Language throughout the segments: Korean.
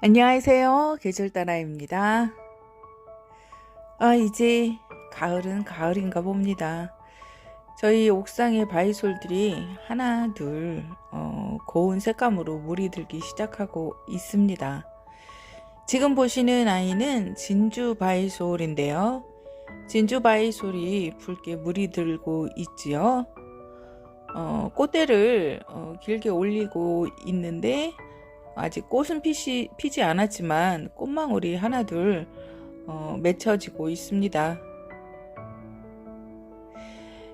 안녕하세요. 계절따라입니다. 아, 이제 가을은 가을인가 봅니다. 저희 옥상의 바이솔들이 하나, 둘, 어, 고운 색감으로 물이 들기 시작하고 있습니다. 지금 보시는 아이는 진주 바이솔인데요. 진주 바이솔이 붉게 물이 들고 있지요. 어, 꽃대를 어, 길게 올리고 있는데 아직 꽃은 피시, 피지 않았지만 꽃망울이 하나둘 어, 맺혀지고 있습니다.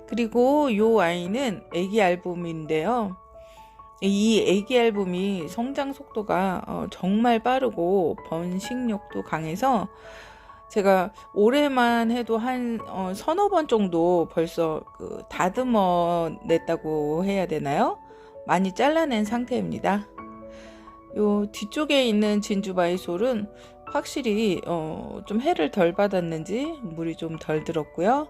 그리고 이 아이는 애기 앨범인데요. 이 애기 앨범이 성장 속도가 어, 정말 빠르고 번식력도 강해서 제가 올해만 해도 한 어, 서너 번 정도 벌써 그 다듬어 냈다고 해야 되나요? 많이 잘라낸 상태입니다. 요 뒤쪽에 있는 진주바이솔은 확실히 어, 좀 해를 덜 받았는지 물이 좀 덜 들었고요.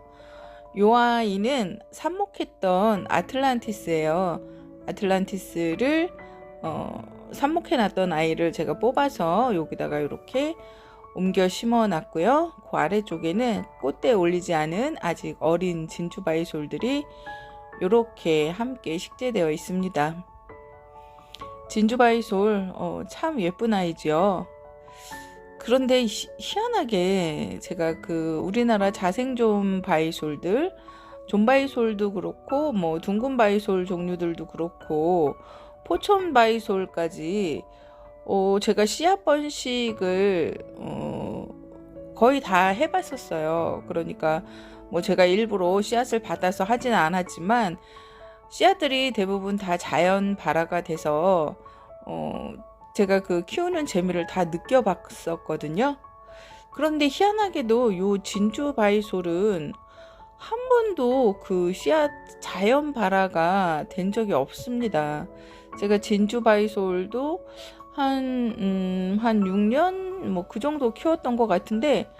요 아이는 삽목했던 아틀란티스예요. 아틀란티스를 어, 삽목해놨던 아이를 제가 뽑아서 여기다가 이렇게 옮겨 심어 놨고요. 그 아래쪽에는 꽃대 올리지 않은 아직 어린 진주 바이솔들이 이렇게 함께 식재되어 있습니다. 진주바이솔 어, 참 예쁜 아이죠. 그런데 희, 희한하게 제가 그 우리나라 자생종 바이솔들 존바이솔도 그렇고 뭐 둥근 바이솔 종류들도 그렇고 포천 바이솔까지 어, 제가 씨앗 번식을 어, 거의 다 해봤었어요. 그러니까 뭐 제가 일부러 씨앗을 받아서 하지는 않았지만 씨앗들이 대부분 다 자연 발화가 돼서 어, 제가 그 키우는 재미를 다 느껴봤었거든요. 그런데 희한하게도 요 진주 바이솔은 한 번도 그 씨앗 자연 발화가 된 적이 없습니다. 제가 진주 바이솔도 한, 음, 한 6년 뭐 그 정도 키웠던 것 같은데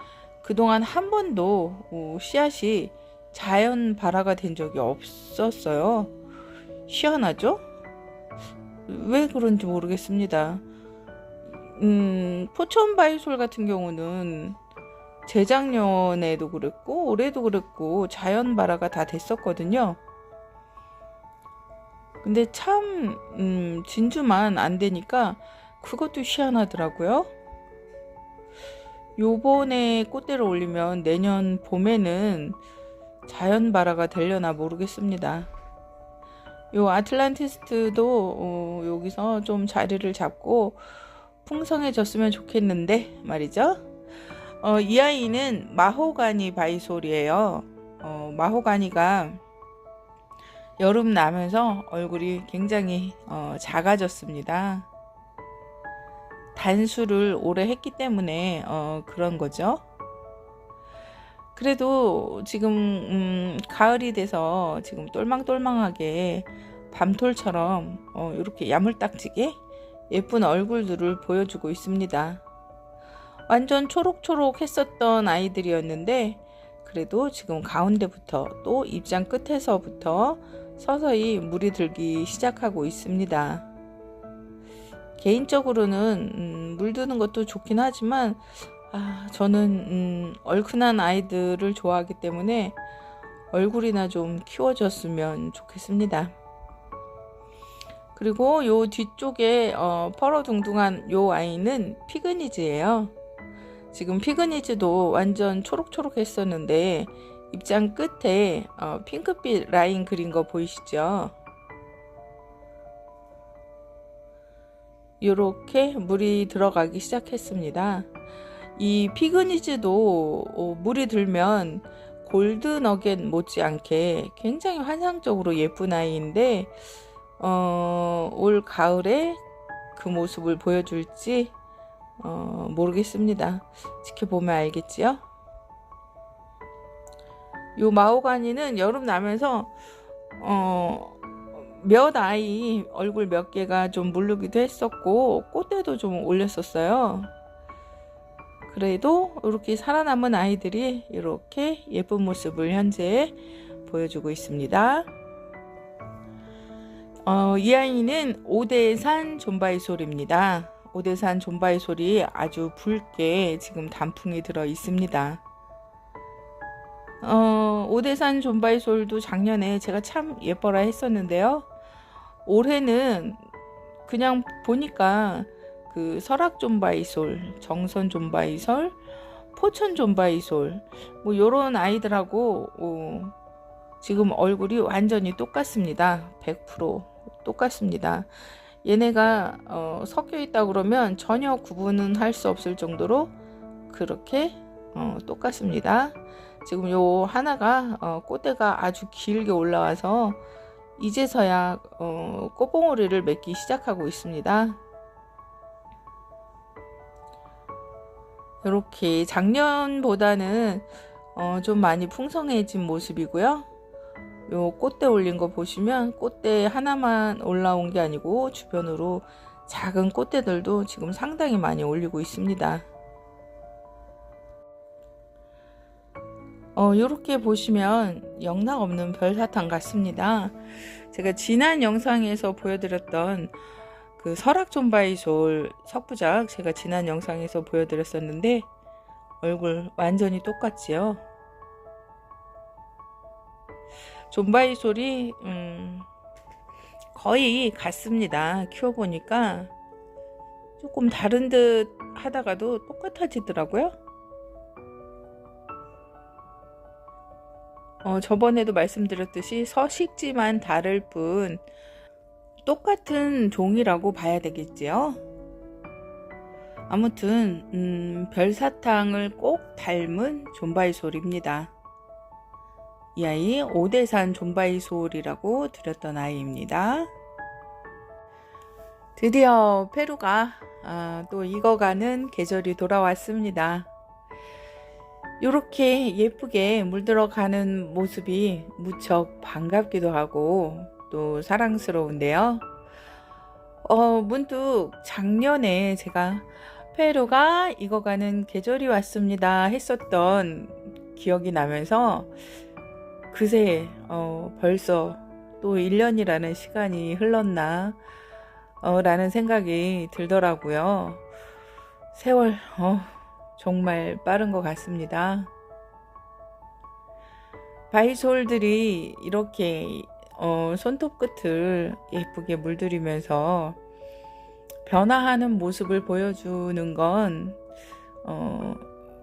그동안 한 번도 어, 씨앗이 자연 발화가 된 적이 없었어요. 희한하죠? 왜 그런지 모르겠습니다. 음, 포천 바이솔 같은 경우는 재작년에도 그랬고 올해도 그랬고 자연 발화가 다 됐었거든요. 근데 참 음, 진주만 안 되니까 그것도 희한하더라고요. 요번에 꽃대를 올리면 내년 봄에는 자연 발화가 되려나 모르겠습니다. 요 아틀란티스트도 어, 여기서 좀 자리를 잡고 풍성해졌으면 좋겠는데 말이죠. 어, 이 아이는 마호가니 바이솔이에요. 어, 마호가니가 여름 나면서 얼굴이 굉장히 어, 작아졌습니다. 단수를 오래 했기 때문에 어, 그런 거죠. 그래도 지금 음, 가을이 돼서 지금 똘망똘망하게 밤톨처럼 어, 이렇게 야물딱지게 예쁜 얼굴들을 보여주고 있습니다. 완전 초록초록 했었던 아이들이었는데 그래도 지금 가운데부터 또 입장 끝에서부터 서서히 물이 들기 시작하고 있습니다. 개인적으로는 음, 물 드는 것도 좋긴 하지만 아, 저는 음, 얼큰한 아이들을 좋아하기 때문에 얼굴이나 좀 키워줬으면 좋겠습니다. 그리고 요 뒤쪽에 어, 펄어둥둥한 요 아이는 피그니즈예요. 지금 피그니즈도 완전 초록초록 했었는데 입장 끝에 어, 핑크빛 라인 그린 거 보이시죠? 이렇게 물이 들어가기 시작했습니다. 이 피그니즈도 어, 물이 들면 골드 너겟 못지않게 굉장히 환상적으로 예쁜 아이인데 어, 올 가을에 그 모습을 보여줄지 어, 모르겠습니다. 지켜보면 알겠지요? 요 마호가니는 여름 나면서 어, 몇 아이 얼굴 몇 개가 좀 물르기도 했었고 꽃대도 좀 올렸었어요. 그래도 이렇게 살아남은 아이들이 이렇게 예쁜 모습을 현재 보여주고 있습니다. 어, 이 아이는 오대산 존바이솔입니다. 오대산 존바이솔이 아주 붉게 지금 단풍이 들어 있습니다. 어, 오대산 존바이솔도 작년에 제가 참 예뻐라 했었는데요. 올해는 그냥 보니까 그 설악 존바이솔, 정선 존바이솔, 포천 존바이솔 뭐 요런 아이들하고 어, 지금 얼굴이 완전히 똑같습니다. 100% 똑같습니다. 얘네가 어, 섞여 있다 그러면 전혀 구분은 할 수 없을 정도로 그렇게 어, 똑같습니다. 지금 요 하나가 어, 꽃대가 아주 길게 올라와서 이제서야 어, 꽃봉오리를 맺기 시작하고 있습니다. 이렇게 작년보다는 어, 좀 많이 풍성해진 모습이고요. 요 꽃대 올린 거 보시면 꽃대 하나만 올라온 게 아니고 주변으로 작은 꽃대들도 지금 상당히 많이 올리고 있습니다. 어, 이렇게 보시면 영락 없는 별사탕 같습니다. 제가 지난 영상에서 보여드렸던 그 설악 존바이 솔 석부작 제가 지난 영상에서 보여드렸었는데 얼굴 완전히 똑같지요. 존바이 솔이 음, 거의 같습니다. 키워보니까 조금 다른 듯 하다가도 똑같아지더라고요. 어, 저번에도 말씀드렸듯이 서식지만 다를 뿐 똑같은 종이라고 봐야 되겠지요. 아무튼 음, 별사탕을 꼭 닮은 존바이솔입니다. 이 아이 오대산 존바이솔이라고 드렸던 아이입니다. 드디어 페루가 아, 또 익어가는 계절이 돌아왔습니다. 이렇게 예쁘게 물들어가는 모습이 무척 반갑기도 하고 또 사랑스러운데요. 어, 문득 작년에 제가 페루가 익어가는 계절이 왔습니다 했었던 기억이 나면서 그새 어, 벌써 또 1년이라는 시간이 흘렀나 어, 라는 생각이 들더라고요. 세월 어, 정말 빠른 것 같습니다. 바이솔들이 이렇게 어, 손톱 끝을 예쁘게 물들이면서 변화하는 모습을 보여주는 건 어,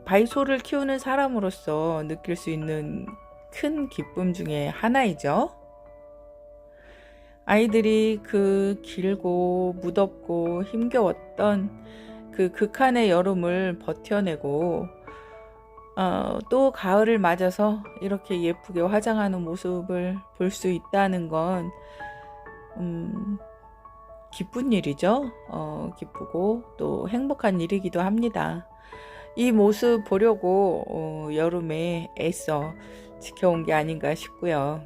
바이솔을 키우는 사람으로서 느낄 수 있는 큰 기쁨 중에 하나이죠. 아이들이 그 길고 무덥고 힘겨웠던 그 극한의 여름을 버텨내고 어, 또 가을을 맞아서 이렇게 예쁘게 화장하는 모습을 볼 수 있다는 건 음, 기쁜 일이죠. 어, 기쁘고 또 행복한 일이기도 합니다. 이 모습 보려고 어, 여름에 애써 지켜온 게 아닌가 싶고요.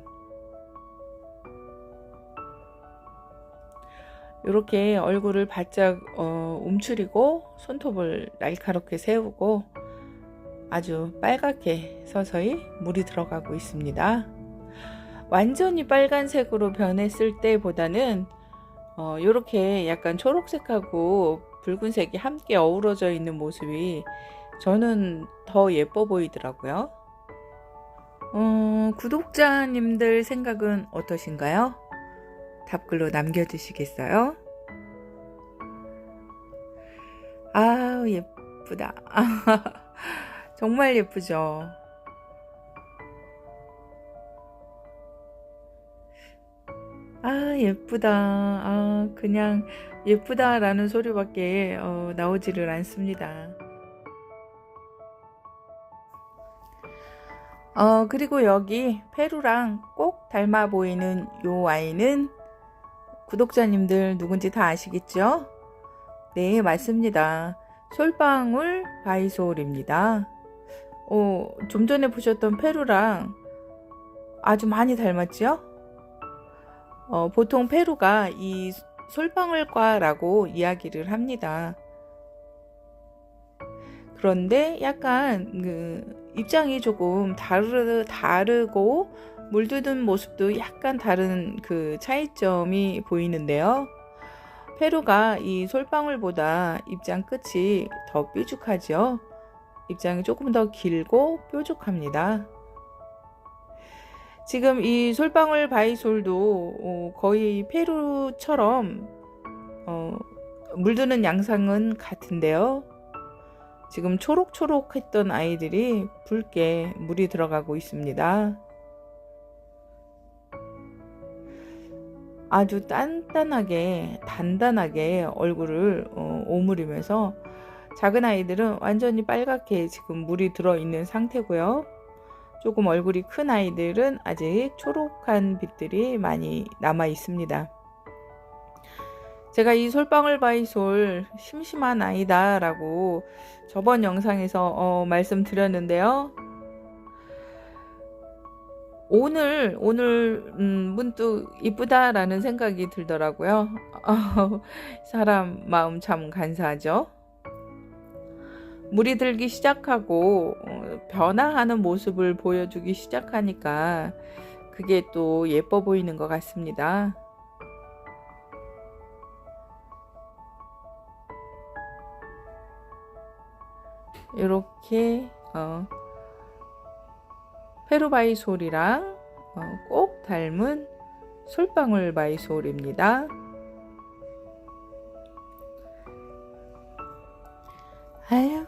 이렇게 얼굴을 바짝 어, 움츠리고 손톱을 날카롭게 세우고 아주 빨갛게 서서히 물이 들어가고 있습니다. 완전히 빨간색으로 변했을 때보다는 어, 이렇게 약간 초록색하고 붉은색이 함께 어우러져 있는 모습이 저는 더 예뻐 보이더라고요. 어, 구독자님들 생각은 어떠신가요? 답글로 남겨주시겠어요? 아 예쁘다. 정말 예쁘죠? 아, 예쁘다. 아, 그냥 예쁘다라는 소리밖에 어, 나오지를 않습니다. 어, 그리고 여기 페루랑 꼭 닮아 보이는 요 아이는 구독자님들 누군지 다 아시겠죠? 네, 맞습니다. 솔방울 바이솔입니다. 어, 좀 전에 보셨던 페루랑 아주 많이 닮았죠? 어, 보통 페루가 이 솔방울과라고 이야기를 합니다. 그런데 약간 그 입장이 조금 다르, 다르고 물드는 모습도 약간 다른 그 차이점이 보이는데요. 페루가 이 솔방울보다 입장 끝이 더 뾰족하죠. 입장이 조금 더 길고 뾰족합니다. 지금 이 솔방울 바이솔도 어, 거의 페루처럼 어, 물드는 양상은 같은데요. 지금 초록초록했던 아이들이 붉게 물이 들어가고 있습니다. 아주 단단하게 단단하게 얼굴을 어, 오므리면서 작은 아이들은 완전히 빨갛게 지금 물이 들어 있는 상태고요. 조금 얼굴이 큰 아이들은 아직 초록한 빛들이 많이 남아 있습니다. 제가 이 솔방울 바이솔 심심한 아이다 라고 저번 영상에서 어, 말씀드렸는데요. 오늘 오늘 음, 문득 이쁘다라는 생각이 들더라고요. 사람 마음 참 간사하죠. 물이 들기 시작하고 어, 변화하는 모습을 보여주기 시작하니까 그게 또 예뻐 보이는 것 같습니다. 이렇게 어, 페루바이솔이랑 어, 꼭 닮은 솔방울 바이솔입니다. 아유,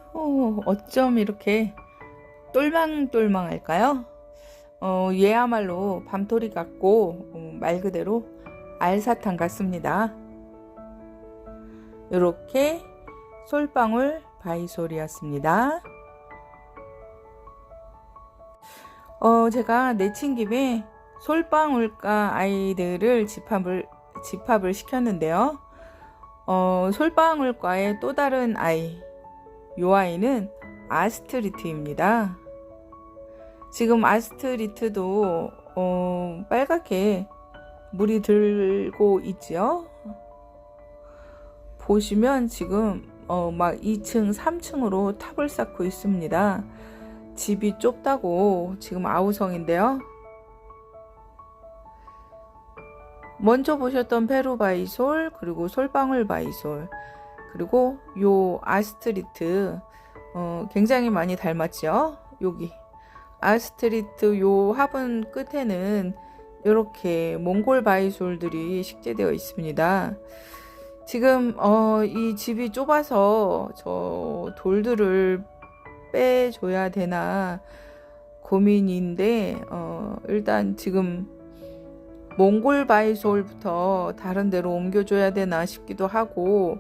어쩜 이렇게 똘망똘망할까요? 어, 얘야말로 밤토리 같고 어, 말 그대로 알사탕 같습니다. 이렇게 솔방울 바이솔이었습니다. 어, 제가 내친 김에 솔방울가 아이들을 집합을, 집합을 시켰는데요. 어, 솔방울과의 또 다른 아이, 요 아이는 아스트리트입니다. 지금 아스트리트도 어, 빨갛게 물이 들고 있지요. 보시면 지금 어, 막 2층, 3층으로 탑을 쌓고 있습니다. 집이 좁다고 지금 아우성인데요. 먼저 보셨던 페루바이솔 그리고 솔방울 바이솔 그리고 요 아스트리트 어, 굉장히 많이 닮았죠. 여기 아스트리트 요 화분 끝에는 이렇게 몽골 바이솔들이 식재되어 있습니다. 지금 어, 이 집이 좁아서 저 돌들을 빼줘야 되나 고민인데 어, 일단 지금 몽골 바이솔부터 다른 데로 옮겨줘야 되나 싶기도 하고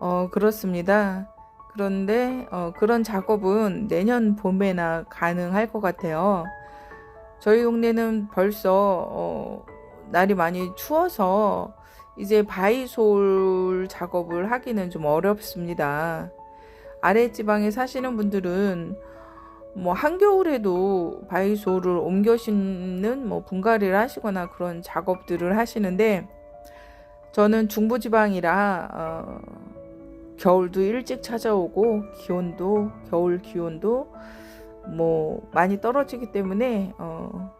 어, 그렇습니다. 그런데 어, 그런 작업은 내년 봄에나 가능할 것 같아요. 저희 동네는 벌써 어, 날이 많이 추워서 이제 바이솔 작업을 하기는 좀 어렵습니다. 아랫지방에 사시는 분들은 뭐 한겨울에도 바이솔을 옮겨 심는 뭐 분갈이를 하시거나 그런 작업들을 하시는데 저는 중부 지방이라 어, 겨울도 일찍 찾아오고 기온도 겨울 기온도 뭐 많이 떨어지기 때문에 어,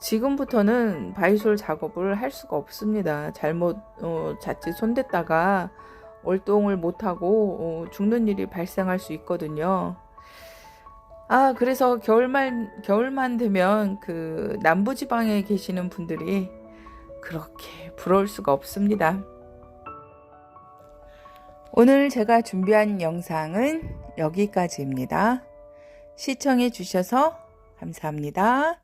지금부터는 바이솔 작업을 할 수가 없습니다. 잘못 어, 자칫 손댔다가 월동을 못하고 어, 죽는 일이 발생할 수 있거든요. 아, 그래서 겨울만, 겨울만 되면 그 남부 지방에 계시는 분들이 그렇게 부러울 수가 없습니다. 오늘 제가 준비한 영상은 여기까지입니다. 시청해 주셔서 감사합니다.